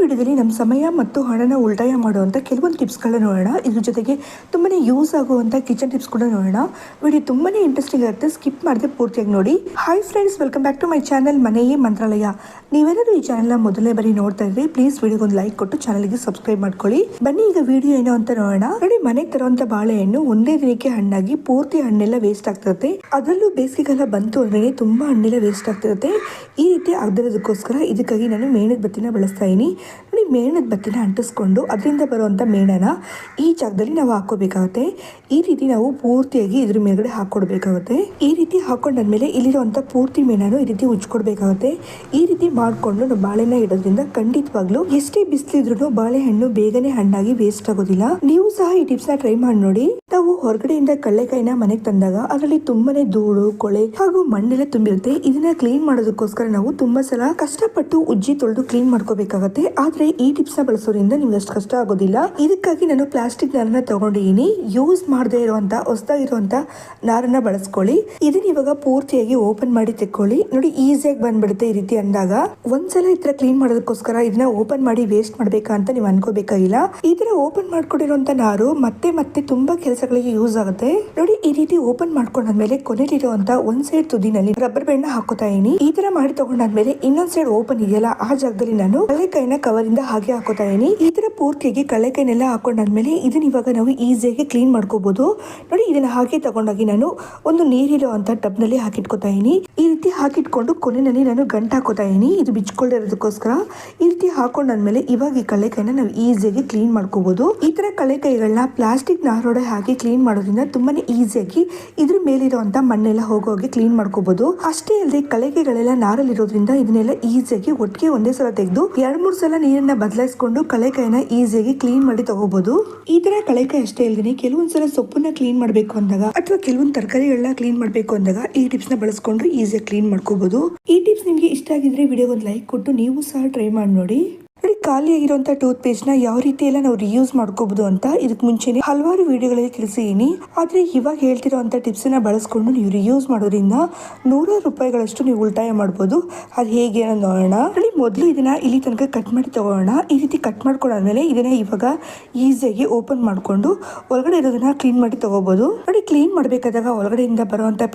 ವಿಡಿಯೋದಲ್ಲಿ ನಮ್ಮ ಸಮಯ ಮತ್ತು ಹಣನ ಉಳಿತಾಯ ಮಾಡುವಂಥ ಕೆಲವೊಂದು ಟಿಪ್ಸ್ಗಳನ್ನ ನೋಡೋಣ. ಇದ್ರ ಜೊತೆಗೆ ತುಂಬಾ ಯೂಸ್ ಆಗುವಂಥ ಕಿಚನ್ ಟಿಪ್ಸ್ ಕೂಡ ನೋಡೋಣ. ವಿಡಿಯೋ ತುಂಬಾ ಇಂಟ್ರೆಸ್ಟಿಂಗ್ ಇರುತ್ತೆ ಸ್ಕಿಪ್ ಮಾಡದೆ ಪೂರ್ತಿಯಾಗಿ ನೋಡಿ. Hi friends welcome back to my channel ಮನೆಯೇ ಮಂತ್ರಾಲಯ. ನೀವೆಲ್ಲರೂ ಈ ಚಾನಲ್ನ ಮೊದಲೇ ಬಾರಿ ನೋಡ್ತಾ ಇದ್ರಿ ಪ್ಲೀಸ್ ವಿಡಿಯೋಗೆ ಒಂದು ಲೈಕ್ ಕೊಟ್ಟು ಚಾನಲ್ಗೆ ಸಬ್ಸ್ಕ್ರೈಬ್ ಮಾಡ್ಕೊಳ್ಳಿ. ಬನ್ನಿ, ಈಗ ವಿಡಿಯೋ ಏನೋ ಅಂತ ನೋಡೋಣ. ನೋಡಿ ಮನೆಗೆ ತರುವಂಥ ಬಾಳೆಹಣ್ಣು ಒಂದೇ ದಿನಕ್ಕೆ ಹಣ್ಣಾಗಿ ಪೂರ್ತಿ ಹಣ್ಣೆಲ್ಲ ವೇಸ್ಟ್ ಆಗ್ತಿರುತ್ತೆ. ಅದರಲ್ಲೂ ಬೇಸಿಗೆಗಾಲ ಬಂತು ಅಂದ್ರೆ ತುಂಬಾ ಹಣ್ಣೆಲ್ಲ ವೇಸ್ಟ್ ಆಗ್ತಿರುತ್ತೆ. ಈ ರೀತಿ ಆಗದಿರೋದಕ್ಕೋಸ್ಕರ ಇದಕ್ಕಾಗಿ ನಾನು ಮೇಣದ ಬತ್ತಿನ ಬಳಸ್ತಾ ಇದೀನಿ ನೋಡಿ ಮೇಣದ ಬತ್ತಿನ ಅಂಟಿಸ್ಕೊಂಡು ಅದರಿಂದ ಬರುವಂಥ ಮೇಣನ ಈ ಜಾಗದಲ್ಲಿ ನಾವು ಹಾಕೋಬೇಕಾಗುತ್ತೆ ಈ ರೀತಿ ನಾವು ಪೂರ್ತಿಯಾಗಿ ಇದ್ರ ಮೇಲ್ಗಡೆ ಹಾಕೊಡ್ಬೇಕಾಗುತ್ತೆ ಈ ರೀತಿ ಹಾಕೊಂಡಾದ್ಮೇಲೆ ಇಲ್ಲಿರುವಂಥ ಪೂರ್ತಿ ಮೇಣನು ಈ ರೀತಿ ಉಜ್ಕೊಡ್ಬೇಕಾಗುತ್ತೆ. ಈ ರೀತಿ ಮಾಡಿಕೊಂಡು ನಾವು ಬಾಳೆನ ಇಡೋದ್ರಿಂದ ಖಂಡಿತವಾಗ್ಲೂ ಎಷ್ಟೇ ಬಿಸಿಲಿದ್ರು ಬಾಳೆಹಣ್ಣು ಬೇಗನೆ ಹಣ್ಣಾಗಿ ವೇಸ್ಟ್ ಆಗೋದಿಲ್ಲ. ನೀವು ಸಹ ಈ ಟಿಪ್ಸ್ನ ಟ್ರೈ ಮಾಡಿ ನೋಡಿ. ನಾವು ಹೊರಗಡೆಯಿಂದ ಕಳ್ಳೆಕಾಯಿನ ಮನೆಗೆ ತಂದಾಗ ಅದರಲ್ಲಿ ತುಂಬಾನೇ ಧೂಳು, ಕೊಳೆ ಹಾಗೂ ಮಣ್ಣೆಲ್ಲ ತುಂಬಿರುತ್ತೆ. ಇದನ್ನ ಕ್ಲೀನ್ ಮಾಡೋದಕ್ಕೋಸ್ಕರ ನಾವು ತುಂಬಾ ಸಲ ಕಷ್ಟಪಟ್ಟು ಉಜ್ಜಿ ತೊಳೆದು ಕ್ಲೀನ್ ಮಾಡ್ಕೋಬೇಕಾಗತ್ತೆ. ಆದ್ರೆ ಈ ಟಿಪ್ಸ್ ಬಳಸೋದ್ರಿಂದ ನಿಮ್ಗೆ ಅಷ್ಟು ಕಷ್ಟ ಆಗೋದಿಲ್ಲ. ಇದಕ್ಕಾಗಿ ನಾನು ಪ್ಲಾಸ್ಟಿಕ್ ನಾರನ್ನ ತಗೊಂಡಿದ್ದೀನಿ ಯೂಸ್ ಮಾಡದೇ ಇರುವಂತ ಹೊಸದಾಗಿರುವಂತ ನಾರನ್ನ ಬಳಸ್ಕೊಳ್ಳಿ. ಇದನ್ನ ಇವಾಗ ಪೂರ್ತಿಯಾಗಿ ಓಪನ್ ಮಾಡಿ ತೆಕ್ಕೊಳ್ಳಿ. ನೋಡಿ ಈಸಿಯಾಗಿ ಬಂದ್ಬಿಡುತ್ತೆ ಈ ರೀತಿ ಅಂದಾಗ. ಒಂದ್ಸಲ ಈ ತರ ಕ್ಲೀನ್ ಮಾಡೋದಕ್ಕೋಸ್ಕರ ಇದನ್ನ ಓಪನ್ ಮಾಡಿ ವೇಸ್ಟ್ ಮಾಡ್ಬೇಕಾ ಅಂತ ನೀವು ಅನ್ಕೋಬೇಕಾಗಿಲ್ಲ. ಈ ತರ ಓಪನ್ ಮಾಡ್ಕೊಂಡಿರುವಂತ ನಾರು ಮತ್ತೆ ಮತ್ತೆ ತುಂಬಾ ಕೆಲಸಗಳಿಗೆ ಯೂಸ್ ಆಗುತ್ತೆ. ನೋಡಿ, ಈ ರೀತಿ ಓಪನ್ ಮಾಡ್ಕೊಂಡಾದ್ಮೇಲೆ ಕೊನೆಲಿರುವಂತ ಒಂದ್ ಸೈಡ್ ತುದಿನಲ್ಲಿ ರಬ್ಬರ್ ಬ್ಯಾಂಡ್ ಹಾಕೋತಾ ಇದೀನಿ. ಈ ತರ ಮಾಡಿ ತಗೊಂಡಾದ್ಮೇಲೆ ಇನ್ನೊಂದ್ ಸೈಡ್ ಓಪನ್ ಇದೆಯಲ್ಲ, ಆ ಜಾಗದಲ್ಲಿ ನಾನು ಕಳ್ಳೆಕಾಯಿನ ಕವರ್ ಇಂದ ಹಾಗೆ ಹಾಕೋತಾ ಇದೀನಿ. ಈ ತರ ಪೂರ್ತಿಯಾಗಿ ಕಳೆಕೈನೆಲ್ಲ ಹಾಕೊಂಡಾದ್ಮೇಲೆ ಇದನ್ನ ಇವಾಗ ನಾವು ಈಸಿಯಾಗಿ ಕ್ಲೀನ್ ಮಾಡ್ಕೋಬಹುದು ನೋಡಿ ಇದನ್ನ ಹಾಗೆ ತಗೊಂಡೋಗಿ ನಾನು ಒಂದು ನೀರಿರುವಂತ ಟಬ್ನಲ್ಲಿ ಹಾಕಿಟ್ಕೋತಾ ಇದೀನಿ. ಈ ರೀತಿ ಹಾಕಿಟ್ಕೊಂಡು ಕೊನೆಯಲ್ಲಿ ನಾನು ಗಂಟು ಹಾಕೋತಾ ಇದೀನಿ. ಇದು ಬಿಚ್ಕೊಳ್ಳೋದಕ್ಕೋಸ್ಕರ ಈ ರೀತಿ ಹಾಕೊಂಡಾದ್ಮೇಲೆ ಇವಾಗ ಈ ಕಳೆಕೈನ ನಾವು ಈಸಿಯಾಗಿ ಕ್ಲೀನ್ ಮಾಡ್ಕೋಬಹುದು ಈ ತರ ಕಳ್ಳೆಕಾಯಿಗಳನ್ನ ಪ್ಲಾಸ್ಟಿಕ್ ನಾರೊಡೆ ಹಾಕಿ ಕ್ಲೀನ್ ಮಾಡೋದ್ರಿಂದ ತುಂಬಾನೇ ಈಸಿಯಾಗಿ ಇದ್ರ ಮೇಲಿರುವಂತ ಮಣ್ಣೆಲ್ಲ ಹೋಗೋಗಿ ಕ್ಲೀನ್ ಮಾಡ್ಕೋಬಹುದು ಅಷ್ಟೇ ಅಲ್ಲದೆ ಕಳೆಗೆಗಳೆಲ್ಲ ನಾರಲ್ಲಿರೋದ್ರಿಂದ ಇದನ್ನೆಲ್ಲ ಈಸಿಯಾಗಿ ಒಟ್ಟಿಗೆ ಒಂದೇ ಸಲ ತೆಗೆದು ಎರಡ್ ಮೂರ್ ಸಲ ನೀರನ್ನ ಬದಲಾಯಿಸ್ಕೊಂಡು ಕಳೆಕಾಯಿನ ಈಸಿಯಾಗಿ ಕ್ಲೀನ್ ಮಾಡಿ ತಗೋಬಹುದು ಈ ತರ ಕಳೆಕಾಯಿ ಅಷ್ಟೇ ಇಲ್ದೇನೆ ಕೆಲವೊಂದ್ಸಲ ಸೊಪ್ಪನ್ನ ಕ್ಲೀನ್ ಮಾಡಬೇಕು ಅಂದಾಗ ಅಥವಾ ಕೆಲವೊಂದು ತರಕಾರಿಗಳನ್ನ ಕ್ಲೀನ್ ಮಾಡಬೇಕು ಅಂದಾಗ ಈ ಟಿಪ್ಸ್ನ ಬಳಸ್ಕೊಂಡು ಈಸಿಯಾಗಿ ಕ್ಲೀನ್ ಮಾಡ್ಕೋಬಹುದು ಈ ಟಿಪ್ಸ್ ನಿಮ್ಗೆ ಇಷ್ಟ ಆಗಿದ್ರೆ ವಿಡಿಯೋ ಒಂದು ಲೈಕ್ ಕೊಟ್ಟು ನೀವು ಸಹ ಟ್ರೈ ಮಾಡಿ ನೋಡಿ. ಖಾಲಿಯಾಗಿರುವಂಥ ಟೂತ್ ಪೇಸ್ಟ್ನ ಯಾವ ರೀತಿ ಎಲ್ಲ ನಾವು ರಿಯೂಸ್ ಮಾಡ್ಕೋಬಹುದು ಅಂತ ಇದಕ್ಕೆ ಮುಂಚೆನೆ ಹಲವಾರು ವಿಡಿಯೋಗಳಲ್ಲಿ ತಿಳಿಸಿದೀನಿ ಆದ್ರೆ ಇವಾಗ ಹೇಳ್ತಿರೋವಂಥ ಟಿಪ್ಸ್ನ ಬಳಸ್ಕೊಂಡು ನೀವು ರಿಯೂಸ್ ಮಾಡೋದ್ರಿಂದ ನೂರಾರು ರೂಪಾಯಿಗಳಷ್ಟು ನೀವು ಉಳಿತಾಯ ಮಾಡಬಹುದು ಅದು ಹೇಗೆ ಅನ್ನೋದು ನೋಡೋಣ. ನೋಡಿ ಮೊದಲು ಇದನ್ನ ಇಲ್ಲಿ ತನಕ ಕಟ್ ಮಾಡಿ ತಗೋಣ. ಈ ರೀತಿ ಕಟ್ ಮಾಡ್ಕೊಂಡಾದ್ಮೇಲೆ ಇದನ್ನ ಇವಾಗ ಈಸಿಯಾಗಿ ಓಪನ್ ಮಾಡ್ಕೊಂಡು ಒಳಗಡೆ ಇರೋದನ್ನ ಕ್ಲೀನ್ ಮಾಡಿ ತಗೋಬಹುದು ನೋಡಿ ಕ್ಲೀನ್ ಮಾಡಬೇಕಾದಾಗ ಒಳಗಡೆಯಿಂದ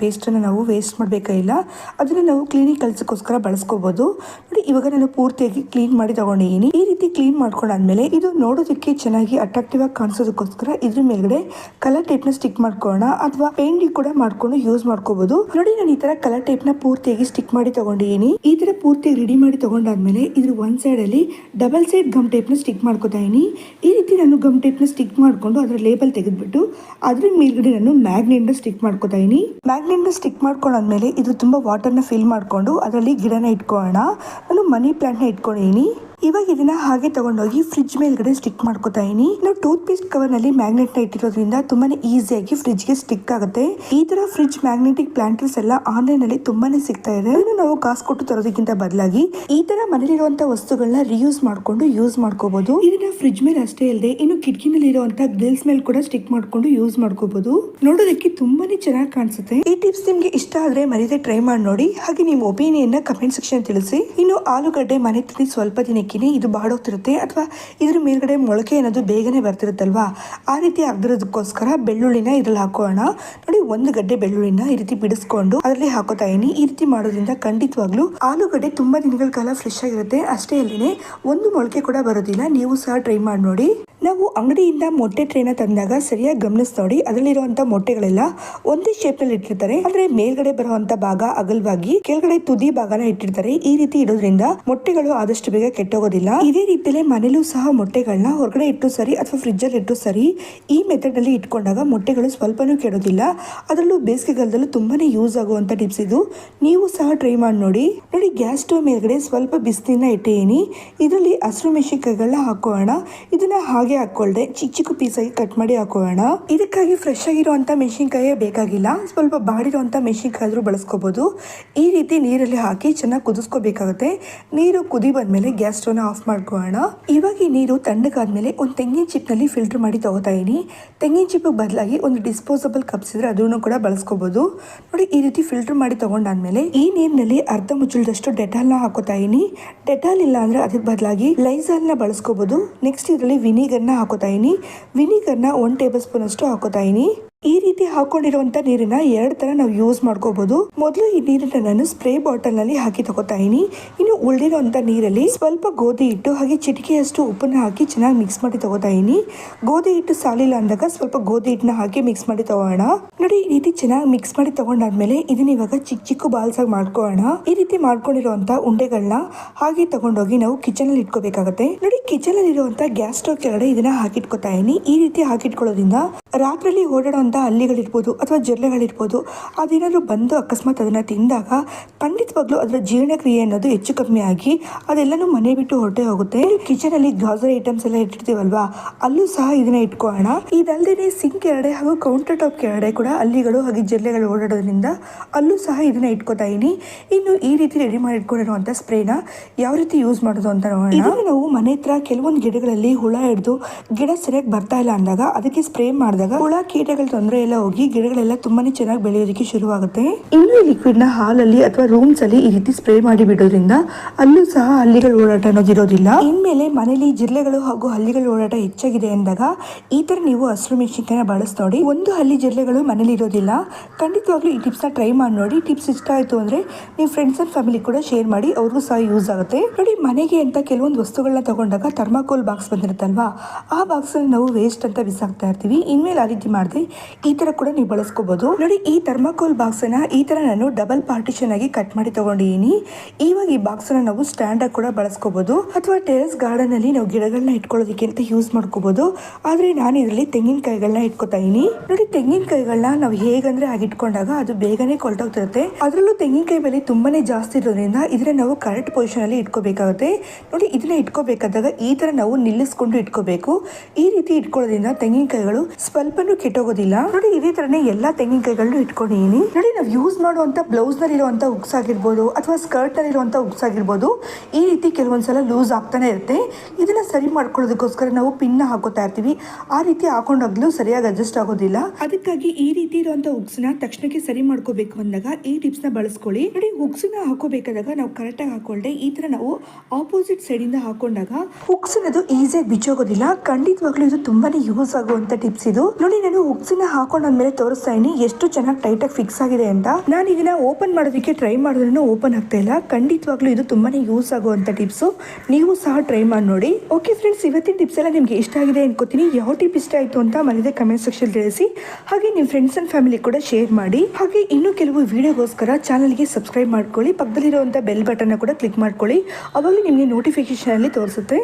ಪೇಸ್ಟ್ ಅನ್ನ ನಾವು ವೇಸ್ಟ್ ಮಾಡಬೇಕಾಗಿಲ್ಲ ಅದನ್ನ ನಾವು ಕ್ಲೀನಿಂಗ್ ಕೆಲಸಕ್ಕೋಸ್ಕರ ಬಳಸ್ಕೋಬಹುದು ನೋಡಿ, ಇವಾಗ ನಾನು ಪೂರ್ತಿಯಾಗಿ ಕ್ಲೀನ್ ಮಾಡಿ ತಗೊಂಡಿದ್ದೀನಿ. ರೀತಿ ಕ್ಲೀನ್ ಮಾಡ್ಕೊಂಡಾದ್ಮೇಲೆ ಇದು ನೋಡೋದಕ್ಕೆ ಚೆನ್ನಾಗಿ ಅಟ್ರಾಕ್ಟಿವ್ ಆಗಿ ಕಾಣಿಸೋದಕ್ಕೋಸ್ಕರ ಇದ್ರ ಮೇಲ್ಗಡೆ ಕಲರ್ ಟೇಪ್ನ ಸ್ಟಿಕ್ ಮಾಡ್ಕೊಳ್ಳೋಣ ಅಥವಾ ಪೇಂಟ್ ಕೂಡ ಮಾಡ್ಕೊಂಡು ಯೂಸ್ ಮಾಡ್ಕೋಬಹುದು ನೋಡಿ ನಾನು ಈ ತರ ಕಲರ್ ಟೇಪ್ನ ಪೂರ್ತಿಯಾಗಿ ಸ್ಟಿಕ್ ಮಾಡಿ ತಗೊಂಡಿದ್ದೀನಿ. ಈ ತರ ಪೂರ್ತಿಯಾಗಿ ರೆಡಿ ಮಾಡಿ ತಗೊಂಡಾದ್ಮೇಲೆ ಇದ್ರ ಒನ್ ಸೈಡ್ ಅಲ್ಲಿ ಡಬಲ್ ಸೈಡ್ ಗಮ್ ಟೇಪ್ನ ಸ್ಟಿಕ್ ಮಾಡ್ಕೋತಾ ಇದೀನಿ. ಈ ರೀತಿ ನಾನು ಗಮ್ ಟೇಪ್ನ ಸ್ಟಿಕ್ ಮಾಡ್ಕೊಂಡು ಅದರ ಲೇಬಲ್ ತೆಗೆದ್ಬಿಟ್ಟು ಅದ್ರ ಮೇಲ್ಗಡೆ ನಾನು ಮ್ಯಾಗ್ನೆಟ್ನ ಸ್ಟಿಕ್ ಮಾಡ್ಕೋತಾ ಇದೀನಿ. ಮ್ಯಾಗ್ನೆಟ್ನ ಸ್ಟಿಕ್ ಮಾಡ್ಕೊಂಡಾದ್ಮೇಲೆ ಇದು ತುಂಬಾ ವಾಟರ್ನ ಫಿಲ್ ಮಾಡ್ಕೊಂಡು ಅದರಲ್ಲಿ ಗಿಡನ ಇಟ್ಕೊಳ್ಳೋಣ. ನಾನು ಮನಿ ಪ್ಲಾಂಟ್ನ ಇಟ್ಕೊಂಡಿದ್ದೀನಿ ಇವಾಗ ಇದನ್ನ ಹಾಗೆ ತಗೊಂಡೋಗಿ ಫ್ರಿಡ್ಜ್ ಮೇಲ್ಗಡೆ ಸ್ಟಿಕ್ ಮಾಡ್ಕೋತಾ ಇದೀನಿ. ನಾವು ಟೂತ್ ಪೇಸ್ಟ್ ಕವರ್ನಲ್ಲಿ ಮ್ಯಾಗ್ನೆಟ್ನ ಇಟ್ಟಿರೋದ್ರಿಂದ ತುಂಬಾನೇ ಈಸಿಯಾಗಿ ಫ್ರಿಡ್ಜ್ಗೆ ಸ್ಟಿಕ್ ಆಗುತ್ತೆ. ಈ ತರ ಫ್ರಿಡ್ಜ್ ಮ್ಯಾಗ್ನೆಟಿಕ್ ಪ್ಲಾಂಟರ್ಸ್ ಎಲ್ಲ ಆನ್ಲೈನ್ ಅಲ್ಲಿ ತುಂಬಾನೇ ಸಿಗ್ತಾ ಇದೆ. ಇದನ್ನ ನಾವು ಕಾಸು ಕೊಟ್ಟು ತರೋದಕ್ಕಿಂತ ಬದಲಾಗಿ ಈ ತರ ಮನೇಲಿರುವಂತಹ ವಸ್ತುಗಳನ್ನ ರಿಯೂಸ್ ಮಾಡ್ಕೊಂಡು ಯೂಸ್ ಮಾಡ್ಕೋಬಹುದು ಇದನ್ನ ಫ್ರಿಡ್ಜ್ ಮೇಲೆ ಅಷ್ಟೇ ಇಲ್ಲದೆ ಇನ್ನು ಕಿಟಕಿನಲ್ಲಿ ಇರುವಂತ ಗ್ರಿಲ್ಸ್ ಮೇಲೆ ಕೂಡ ಸ್ಟಿಕ್ ಮಾಡ್ಕೊಂಡು ಯೂಸ್ ಮಾಡ್ಕೋಬಹುದು ನೋಡೋದಕ್ಕೆ ತುಂಬಾನೇ ಚೆನ್ನಾಗಿ ಕಾಣಿಸುತ್ತೆ. ಈ ಟಿಪ್ಸ್ ನಿಮ್ಗೆ ಇಷ್ಟ ಆದ್ರೆ ಮರೀದೆ ಟ್ರೈ ಮಾಡಿ ನೋಡಿ. ಹಾಗೆ ನಿಮ್ಮ ಒಪಿನಿಯನ್ ಕಮೆಂಟ್ ಸೆಕ್ಷನ್ ತಿಳಿಸಿ. ಇನ್ನು ಆಲೂಗಡ್ಡೆ ಮನೆ ಸ್ವಲ್ಪ ದಿನಕ್ಕೆ ಇದು ಬಾಡೋಗ್ತಿರುತ್ತೆ ಅಥವಾ ಇದ್ರ ಮೇಲ್ಗಡೆ ಮೊಳಕೆ ಅನ್ನೋದು ಬೇಗನೆ ಬರ್ತಿರುತ್ತಲ್ವಾ? ಆ ರೀತಿ ಆಗದಿರೋದಕ್ಕೋಸ್ಕರ ಬೆಳ್ಳುಳ್ಳಿನ ಇದ್ರಲ್ಲಿ ಹಾಕೋಣ. ನೋಡಿ, ಒಂದು ಗಡ್ಡೆ ಬೆಳ್ಳುಳ್ಳಿನ ಈ ರೀತಿ ಬಿಡಿಸ್ಕೊಂಡು ಅದರಲ್ಲಿ ಹಾಕೋತಾ ಇದೀನಿ ಈ ರೀತಿ ಮಾಡೋದ್ರಿಂದ ಖಂಡಿತವಾಗ್ಲೂ ಆಲೂಗಡ್ಡೆ ತುಂಬಾ ದಿನಗಳ ಕಾಲ ಫ್ರೆಶ್ ಆಗಿರುತ್ತೆ. ಅಷ್ಟೇ ಅಲ್ಲದೆ ಒಂದು ಮೊಳಕೆ ಕೂಡ ಬರೋದಿಲ್ಲ. ನೀವು ಸಹ ಟ್ರೈ ಮಾಡಿ ನೋಡಿ ನಾವು ಅಂಗಡಿಯಿಂದ ಮೊಟ್ಟೆ ಟ್ರೇನ ತಂದಾಗ ಸರಿಯಾಗಿ ಗಮನಿಸಿ ನೋಡಿ ಅದರಲ್ಲಿರುವಂತ ಮೊಟ್ಟೆಗಳೆಲ್ಲ ಒಂದೇ ಶೇಪ್ನಲ್ಲಿ ಇಟ್ಟಿರ್ತಾರೆ. ಆದ್ರೆ ಮೇಲ್ಗಡೆ ಬರುವಂತ ಭಾಗ ಅಗಲವಾಗಿ ಕೆಳಗಡೆ ತುದಿ ಭಾಗನ ಇಟ್ಟಿರ್ತಾರೆ. ಈ ರೀತಿ ಇಡೋದ್ರಿಂದ ಮೊಟ್ಟೆಗಳು ಆದಷ್ಟು ಬೇಗ ಕೆಟ್ಟೋಗೋದಿಲ್ಲ. ಇದೇ ರೀತಿಯಲ್ಲಿ ಮನೇಲೂ ಸಹ ಮೊಟ್ಟೆಗಳನ್ನ ಹೊರಗಡೆ ಇಟ್ಟು ಸರಿ ಅಥವಾ ಫ್ರಿಜ್ ಅಲ್ಲಿ ಇಟ್ಟು ಸರಿ ಈ ಮೆಥಡ್ ಅಲ್ಲಿ ಇಟ್ಕೊಂಡಾಗ ಮೊಟ್ಟೆಗಳು ಸ್ವಲ್ಪನೂ ಕೆಡೋದಿಲ್ಲ. ಅದರಲ್ಲೂ ಬೇಸಿಗೆಗಾಲದಲ್ಲೂ ತುಂಬಾನೇ ಯೂಸ್ ಆಗುವಂತ ಟಿಪ್ಸ್ ಇದು. ನೀವು ಸಹ ಟ್ರೈ ಮಾಡಿ ನೋಡಿ ನೋಡಿ ಗ್ಯಾಸ್ ಸ್ಟವ್ ಮೇಲ್ಗಡೆ ಸ್ವಲ್ಪ ಬಿಸಿನ ಇಟ್ಟಿದ್ದೀನಿ. ಇದರಲ್ಲಿ ಹಸಿರು ಮೆಣಸಿನಕಾಯಿಗಳನ್ನ ಹಾಕೋಣ. ಇದನ್ನ ಹಾಗೆ ಹಾಗೆ ಹಾಕೊಳ್ದೆ ಚಿಕ್ಕ ಚಿಕ್ಕ ಆಗಿ ಕಟ್ ಮಾಡಿ ಹಾಕೋಣ. ಇದಕ್ಕಾಗಿ ಫ್ರೆಶ್ ಆಗಿರುವಂತ ಮೆಣಸಿನ್ಕಾಯಿ ಬೇಕಾಗಿಲ್ಲ. ಸ್ವಲ್ಪ ಬಾಡಿರುವಂತ ಮೆಣಸಿನ್ಕಾಯಿ ಆದ್ರೂ ಬಳಸ್ಕೋಬಹುದು ಈ ರೀತಿ ನೀರಲ್ಲಿ ಹಾಕಿ ಚೆನ್ನಾಗಿ ಕುದಿಸ್ಕೋಬೇಕಾಗುತ್ತೆ. ನೀರು ಕುದಿ ಬಂದ್ಮೇಲೆ ಗ್ಯಾಸ್ನ ಆಫ್ ಮಾಡ್ಕೋಣ ಇವಾಗ ಈ ನೀರು ತಣ್ಣಗಾದ್ಮೇಲೆ ಒಂದು ತೆಂಗಿನ ಚಿಪ್ನಲ್ಲಿ ಫಿಲ್ಟರ್ ಮಾಡಿ ತಗೋತಾ ಇದೀನಿ. ತೆಂಗಿನ ಚಿಪ್ ಬದಲಾಗಿ ಒಂದು ಡಿಸ್ಪೋಸಬಲ್ ಕಪ್ಸ್ ಇದ್ರೆ ಅದನ್ನು ಕೂಡ ಬಳಸ್ಕೋಬಹುದು ನೋಡಿ, ಈ ರೀತಿ ಫಿಲ್ಟರ್ ಮಾಡಿ ತಗೊಂಡಾದ್ಮೇಲೆ ಈ ನೀರಿನಲ್ಲಿ ಅರ್ಧ ಮುಚ್ಚಳದಷ್ಟು ಡೆಟಾಲ್ನ ಹಾಕೋತಾ ಇದೀನಿ. ಡೆಟಾಲ್ ಇಲ್ಲ ಅಂದ್ರೆ ಅದಕ್ಕೆ ಬದಲಾಗಿ ಲೈಸಾಲ್ನ ಬಳಸ್ಕೋಬಹುದು ನೆಕ್ಸ್ಟ್ ಇದರಲ್ಲಿ ವಿನಿಗರ್ನ ಹಾಕೋತಾ ಇದೀನಿ ವಿನಿಗರ್ನ ಒನ್ ಟೇಬಲ್ ಸ್ಪೂನ್ ಅಷ್ಟು ಹಾಕೋತಾ ಇದೀನಿ ಈ ರೀತಿ ಹಾಕೊಂಡಿರುವಂತ ನೀರನ್ನ ಎರಡ್ ತರ ನಾವು ಯೂಸ್ ಮಾಡ್ಕೋಬಹುದು ಮೊದಲು ಈ ನೀರನ್ನ ನಾನು ಸ್ಪ್ರೇ ಬಾಟಲ್ನಲ್ಲಿ ಹಾಕಿ ತಗೋತಾ ಇದೀನಿ ಇನ್ನು ಉಳಿದಿರುವಂತ ನೀರಲ್ಲಿ ಸ್ವಲ್ಪ ಗೋಧಿ ಹಿಟ್ಟು, ಹಾಗೆ ಚಿಟಿಕೆಯಷ್ಟು ಉಪ್ಪನ್ನ ಹಾಕಿ ಚೆನ್ನಾಗಿ ಮಿಕ್ಸ್ ಮಾಡಿ ತಗೋತಾ ಇದೀನಿ ಗೋಧಿ ಹಿಟ್ಟು ಸಾಲಿಲ್ಲ ಅಂದಾಗ ಸ್ವಲ್ಪ ಗೋಧಿ ಹಿಟ್ಟನ್ನ ಹಾಕಿ ಮಿಕ್ಸ್ ಮಾಡಿ ತಗೋಣ. ನೋಡಿ, ಈ ರೀತಿ ಚೆನ್ನಾಗಿ ಮಿಕ್ಸ್ ಮಾಡಿ ತಗೊಂಡಾದ್ಮೇಲೆ ಇದನ್ನ ಇವಾಗ ಚಿಕ್ಕ ಚಿಕ್ಕ ಬಾಲ್ಸ್ ಆಗಿ ಮಾಡ್ಕೋಣ ಈ ರೀತಿ ಮಾಡ್ಕೊಂಡಿರುವಂತ ಉಂಡೆಗಳನ್ನ ಹಾಗೆ ತಗೊಂಡೋಗಿ ನಾವು ಕಿಚನ್ ಅಲ್ಲಿ ಇಟ್ಕೋಬೇಕಾಗತ್ತೆ. ನೋಡಿ ಕಿಚನ್ ಅಲ್ಲಿ ಇರುವಂತ ಗ್ಯಾಸ್ ಸ್ಟವ್ ಕೆಳಗಡೆ ಇದನ್ನ ಹಾಕಿಟ್ಕೋತಾ ಇದೀನಿ ಈ ರೀತಿ ಹಾಕಿಟ್ಕೊಳ್ಳೋದ್ರಿಂದ ರಾತ್ರಿಲಿ ಓಡಾಡುವಂಥ ಹಲ್ಲಿಗಳಿರ್ಬೋದು ಅಥವಾ ಜಿರಳೆಗಳಿರ್ಬೋದು ಅದೇನಾದರೂ ಬಂದು ಅಕಸ್ಮಾತ್ ಅದನ್ನು ತಿಂದಾಗ ಖಂಡಿತವಾಗ್ಲೂ ಅದರ ಜೀರ್ಣಕ್ರಿಯೆ ಅನ್ನೋದು ಹೆಚ್ಚು ಕಮ್ಮಿ ಆಗಿ ಅದೆಲ್ಲನೂ ಮನೆ ಬಿಟ್ಟು ಹೊರಟೇ ಹೋಗುತ್ತೆ. ಕಿಚನಲ್ಲಿ ಗ್ರಾಸರಿ ಐಟಮ್ಸ್ ಎಲ್ಲ ಇಟ್ಟಿರ್ತೀವಲ್ವಾ? ಅಲ್ಲೂ ಸಹ ಇದನ್ನ ಇಟ್ಕೊಳ್ಳೋಣ. ಇದಲ್ಲದೆ ಸಿಂಕ್ ಎರಡೆ ಹಾಗೂ ಕೌಂಟರ್ ಟಾಪ್ ಕೆರಡೆ ಕೂಡ ಅಲ್ಲಿಗಳು ಹಾಗೆ ಜಿರಳೆಗಳು ಓಡಾಡೋದ್ರಿಂದ ಅಲ್ಲೂ ಸಹ ಇದನ್ನ ಇಟ್ಕೋತಾ ಇನ್ನಿ ಇನ್ನು ಈ ರೀತಿ ರೆಡಿ ಮಾಡಿ ಇಟ್ಕೊಂಡಿರುವಂಥ ಸ್ಪ್ರೇನ ಯಾವ ರೀತಿ ಯೂಸ್ ಮಾಡೋದು ಅಂತ ನೋಡೋಣ. ನಾವು ಮನೆ ಹತ್ರ ಕೆಲವೊಂದು ಗಿಡಗಳಲ್ಲಿ ಹುಳ ಹಿಡಿದು ಗಿಡ ಸರಿಯಾಗಿ ಬರ್ತಾ ಇಲ್ಲ ಅಂದಾಗ ಅದಕ್ಕೆ ಸ್ಪ್ರೇ ಮಾಡಿದಾಗ ಹುಳ ಕೀಟಗಳ ತೊಂದರೆ ಎಲ್ಲ ಹೋಗಿ ಗಿಡಗಳೆಲ್ಲ ತುಂಬಾನೇ ಚೆನ್ನಾಗಿ ಬೆಳೆಯೋದಕ್ಕೆ ಶುರುವಾಗುತ್ತೆ. ಇನ್ನು ಈ ಲಿಕ್ವಿಡ್ನ ಹಾಲಲ್ಲಿ ಅಥವಾ ರೂಮ್ಸ್ ಅಲ್ಲಿ ಈ ರೀತಿ ಸ್ಪ್ರೇ ಮಾಡಿ ಬಿಡೋದ್ರಿಂದ ಅಲ್ಲೂ ಸಹ ಹಲ್ಲಿಗಳ ಓಡಾಟ ಅನ್ನೋದು ಇರೋದಿಲ್ಲ ಇನ್ಮೇಲೆ ಮನೆಯಲ್ಲಿ ಜಿರಳೆಗಳು ಹಾಗೂ ಹಲ್ಲಿಗಳ ಓಡಾಟ ಹೆಚ್ಚಾಗಿದೆ ಅಂದಾಗ ಈ ತರ ನೀವು ಹಸಿರು ಮೆಣಸಿನ್ಕಾಯಿನ ಬಳಸಿ ನೋಡಿ ಒಂದು ಹಲ್ಲಿ ಜಿರ್ಲೆಗಳು ಮನೇಲಿ ಇರೋದಿಲ್ಲ. ಖಂಡಿತವಾಗ್ಲೂ ಈ ಟಿಪ್ಸ್ನ ಟ್ರೈ ಮಾಡಿ ನೋಡಿ ಟಿಪ್ಸ್ ಇಷ್ಟ ಆಯ್ತು ಅಂದ್ರೆ ನೀವು ಫ್ರೆಂಡ್ಸ್ ಅಂಡ್ ಫ್ಯಾಮಿಲಿ ಕೂಡ ಶೇರ್ ಮಾಡಿ ಅವ್ರಿಗೂ ಸಹ ಯೂಸ್ ಆಗುತ್ತೆ. ನೋಡಿ ಮನೆಗೆ ಅಂತ ಕೆಲವೊಂದು ವಸ್ತುಗಳನ್ನ ತಗೊಂಡಾಗ ಥರ್ಮಾಕೋಲ್ ಬಾಕ್ಸ್ ಬಂದಿರುತ್ತಲ್ವಾ? ಆ ಬಾಕ್ಸ್ ನಾವು ವೇಸ್ಟ್ ಅಂತ ಬಿಸಾಕ್ತಾ ಇರ್ತೀವಿ. ಇನ್ಮೇಲೆ ಆ ರೀತಿ ಮಾಡದೆ, ಈ ತರ ಕೂಡ ನೀವು ಬಳಸ್ಕೋಬಹುದು ನೋಡಿ, ಈ ಥರ್ಮಾಕೋಲ್ ಬಾಕ್ಸ್ ಅನ್ನ ಈ ತರ ನಾನು ಡಬಲ್ ಪಾರ್ಟಿಷನ್ ಆಗಿ ಕಟ್ ಮಾಡಿ ತಗೊಂಡಿದ್ದೀನಿ ಇವಾಗ ಈ ಬಾಕ್ಸ್ ಅನ್ನ ನಾವು ಸ್ಟ್ಯಾಂಡ್ ಆಗಿ ಕೂಡ ಬಳಸ್ಕೋಬಹುದು ಅಥವಾ ಟೆರೆಸ್ ಗಾರ್ಡನ್ ಅಲ್ಲಿ ನಾವು ಗಿಡಗಳನ್ನ ಇಟ್ಕೊಳ್ಳೋದಕ್ಕೆ ಅಂತ ಯೂಸ್ ಮಾಡ್ಕೋಬಹುದು ಆದ್ರೆ ನಾನು ಇದರಲ್ಲಿ ತೆಂಗಿನಕಾಯಿಗಳನ್ನ ಇಟ್ಕೋತಾ ಇದೀನಿ. ನೋಡಿ ತೆಂಗಿನಕಾಯಿಗಳನ್ನ ನಾವು ಹೇಗಂದ್ರೆ ಆಗಿ ಇಟ್ಕೊಂಡಾಗ ಅದು ಬೇಗನೆ ಕೊಲ್ಟೋಗ್ತಿರುತ್ತೆ ಅದರಲ್ಲೂ ತೆಂಗಿನಕಾಯಿ ಬೆಲೆ ತುಂಬಾನೇ ಜಾಸ್ತಿ ಇರೋದ್ರಿಂದ ಇದನ್ನ ನಾವು ಕರೆಕ್ಟ್ ಪೊಸಿಷನ್ ಅಲ್ಲಿ ಇಟ್ಕೋಬೇಕಾಗುತ್ತೆ. ನೋಡಿ, ಇದನ್ನ ಇಟ್ಕೋಬೇಕಾದಾಗ ಈ ತರ ನಾವು ನಿಲ್ಲಿಸ್ಕೊಂಡು ಇಟ್ಕೋಬೇಕು. ಈ ರೀತಿ ಇಟ್ಕೊಳ್ಳೋದ್ರಿಂದ ತೆಂಗಿನಕಾಯಿಗಳು ಸ್ವಲ್ಪನೂ ಕೆಟ್ಟೋಗೋದಿಲ್ಲ. ನೋಡಿ, ಇದೇ ತರನೇ ಎಲ್ಲಾ ತೆಂಗಿನಕಾಯಿಗಳನ್ನು ಇಟ್ಕೊಂಡಿದ್ದೀನಿ. ನೋಡಿ, ನಾವು ಯೂಸ್ ಮಾಡುವಂತ ಬ್ಲೌಸ್ನಲ್ಲಿ ಇರುವಂತ ಉಕ್ಸ್ ಆಗಿರ್ಬೋದು ಅಥವಾ ಸ್ಕರ್ಟ್ನಲ್ಲಿ ಇರುವಂತ ಉಕ್ಸ್ ಆಗಿರ್ಬೋದು, ಈ ರೀತಿ ಕೆಲವೊಂದ್ಸಲ ಲೂಸ್ ಆಗ್ತಾನೆ ಇರುತ್ತೆ. ಇದನ್ನ ಸರಿ ಮಾಡ್ಕೊಳ್ಳೋದಕ್ಕೋಸ್ಕರ ನಾವು ಪಿನ್ ಹಾಕೋತಾ ಇರ್ತೀವಿ. ಆ ರೀತಿ ಹಾಕೊಂಡಾಗ್ಲೂ ಸರಿಯಾಗಿ ಅಡ್ಜಸ್ಟ್ ಆಗೋದಿಲ್ಲ. ಅದಕ್ಕಾಗಿ ಈ ರೀತಿ ಇರುವಂತ ಹುಕ್ಸ್ನ ತಕ್ಷಣಕ್ಕೆ ಸರಿ ಮಾಡ್ಕೋಬೇಕು ಅಂದಾಗ ಈ ಟಿಪ್ಸ್ನ ಬಳಸ್ಕೊಳ್ಳಿ. ನೋಡಿ ಹುಕ್ಸ್ನ ಹಾಕೋಬೇಕಾದಾಗ ನಾವು ಕರೆಕ್ಟ್ ಆಗಿ ಹಾಕೊಳ್ಳದೆ ಈ ತರ ನಾವು ಆಪೋಸಿಟ್ ಸೈಡ್ ಇಂದ ಹಾಕೊಂಡಾಗ ಹುಕ್ಸ್ ಅನ್ನೋದು ಈಸಿಯಾಗಿ ಬಿಚ್ಚೋಗೋದಿಲ್ಲ. ಖಂಡಿತವಾಗ್ಲೂ ಇದು ತುಂಬಾನೇ ಯೂಸ್ ಆಗುವಂತ ಟಿಪ್ಸ್ ಇದು. ನೋಡಿ, ನಾನು ಹುಕ್ಸ್ನ ಹಾಕೊಂಡಾದ್ಮೇಲೆ ತೋರಿಸ್ತಾ ಇದೀನಿ. ಎಷ್ಟು ಚೆನ್ನಾಗಿ ಟೈಟ್ ಆಗಿ ಫಿಕ್ಸ್ ಆಗಿದೆ ಅಂತ. ನಾನು ಇದನ್ನ ಓಪನ್ ಮಾಡೋದಕ್ಕೆ ಟ್ರೈ ಮಾಡಿದ್ರು ಓಪನ್ ಆಗ್ತಾ ಇಲ್ಲ. ಖಂಡಿತವಾಗ್ಲೂ ಇದು ತುಂಬಾನೇ ಯೂಸ್ ಆಗುವಂತ ಟಿಪ್ಸ್ ನೀವು ಸಹ ಟ್ರೈ ಮಾಡಿ ನೋಡಿ. ಓಕೆ ಫ್ರೆಂಡ್ಸ್ ಇವತ್ತಿನ ಟಿಪ್ಸ್ ಎಲ್ಲ ನಿಮ್ಗೆ ಇಷ್ಟ ಆಗಿದೆ ಅನ್ಕೋತೀನಿ. ಯಾವ ಟಿಪ್ ಇಷ್ಟ ಆಯ್ತು ಅಂತ ಮನೆಯದೇ ಕಮೆಂಟ್ ಸೆಕ್ಷನ್ ತಿಳಿಸಿ. ಹಾಗೆ ನಿಮ್ಮ ಫ್ರೆಂಡ್ಸ್ ಅಂಡ್ ಫ್ಯಾಮಿಲಿ ಕೂಡ ಶೇರ್ ಮಾಡಿ. ಹಾಗೆ ಇನ್ನೂ ಕೆಲವು ವಿಡಿಯೋಗೋಸ್ಕರ ಚಾನಲ್ಗೆ ಸಬ್ಸ್ಕ್ರೈಬ್ ಮಾಡ್ಕೊಳ್ಳಿ. ಪಕ್ಕದಲ್ಲಿರುವಂಥ ಬೆಲ್ ಬಟನ್ ಕೂಡ ಕ್ಲಿಕ್ ಮಾಡ್ಕೊಳ್ಳಿ. ಅವಾಗ ನಿಮಗೆ ನೋಟಿಫಿಕೇಶನ್ ಅಲ್ಲಿ ತೋರಿಸುತ್ತೆ.